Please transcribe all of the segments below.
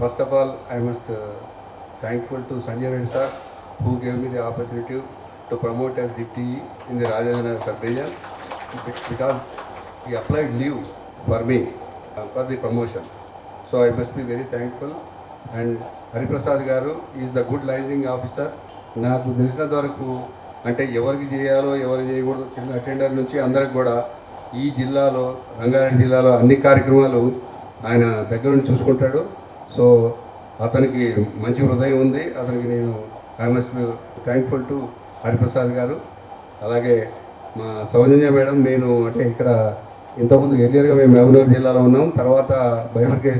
First of all I must thankful to Sanjay Reddy sir who gave me the opportunity to promote as deputy in the Rajendra sir region because he applied leave for me for the promotion so I must be very thankful and Hariprasad గారు is the good liaising officer నాకు తెలిసినంత వరకు అంటే ఎవరికి చేయాలో ఎవరు చేయకూడదు చిన్న అటెండర్ నుంచి అందరికి కూడా ఈ జిల్లాలో రంగారెడ్డి జిల్లాలో అన్ని కార్యక్రమాలు ఆయన దగ్గర నుంచి చూసుకుంటాడు. సో అతనికి మంచి హృదయం ఉంది. అతనికి నేను ఐ థ్యాంక్ఫుల్ టు హరిప్రసాద్ గారు. అలాగే మా సౌజన్య మేడం నేను అంటే ఇక్కడ ఇంతకుముందు ఎర్లియర్గా మేము మహబూబ్నగర్ జిల్లాలో ఉన్నాం. తర్వాత బయటకి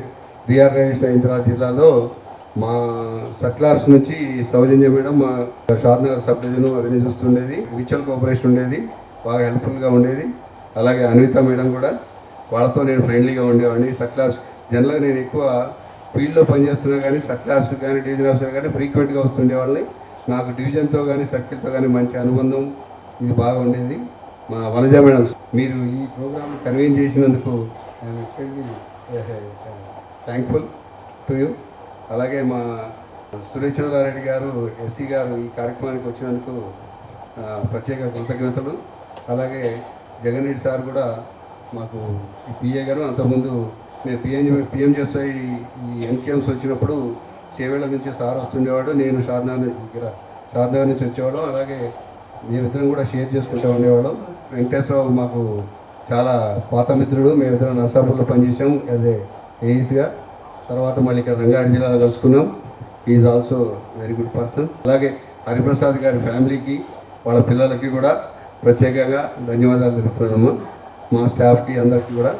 రీఆర్గనైజేషన్ అయిన తర్వాత జిల్లాలో మా సట్లార్స్ నుంచి సౌజన్య మేడం మా షాద్నగర్ సబ్ డివిజన్ అవన్నీ చూస్తుండేది మ్యూచువల్ కోఆపరేషన్ ఉండేది. బాగా హెల్ప్ఫుల్గా ఉండేది. అలాగే అన్విత మేడం కూడా. వాళ్ళతో నేను ఫ్రెండ్లీగా ఉండేవాడిని. సట్లార్స్ జనరల్గా నేను ఎక్కువ ఫీల్డ్లో పనిచేస్తున్నా కానీ సక్లాస్ కానీ డివిజన్ ఆఫీసర్ కానీ ఫ్రీక్వెంట్గా వస్తుండేవాళ్ళని నాకు డివిజన్తో కానీ సర్కిల్తో కానీ మంచి అనుబంధం ఇది బాగా ఉండేది. మా వనజ మేడం మీరు ఈ ప్రోగ్రామ్ కన్వీన్ చేసినందుకు నేను థ్యాంక్ఫుల్ టు యూ అలాగే మా సురేశ్వరారెడ్డి గారు ఎస్సీ గారు ఈ కార్యక్రమానికి వచ్చినందుకు ప్రత్యేక కృతజ్ఞతలు. అలాగే జగన్ రెడ్డి సార్ కూడా మాకు ఈ పిఏ గారు అంతకుముందు మేము పిఎం పిఎం చేస్తే ఈ ఎన్కేఎంస్ వచ్చినప్పుడు చేవేళ్ళ నుంచి సార్ వస్తుండేవాడు నేను షాద్నగర్ నుంచి ఇక్కడ నుంచి వచ్చేవాడు అలాగే మేమిద్దరం కూడా షేర్ చేసుకుంటూ ఉండేవాళ్ళం. వెంకటేశ్వరరావు మాకు చాలా పాత మిత్రుడు మేమిద్దరం నర్సాపూర్లో పనిచేసాం అదే ఏఈస్గా. తర్వాత మళ్ళీ ఇక్కడ రంగారెడ్డి జిల్లాలో కలుసుకున్నాం. Is also very good person అలాగే హరిప్రసాద్ గారి ఫ్యామిలీకి వాళ్ళ పిల్లలకి కూడా ప్రత్యేకంగా ధన్యవాదాలు తెలుపుతున్నాము. మా స్టాఫ్కి అందరికీ కూడా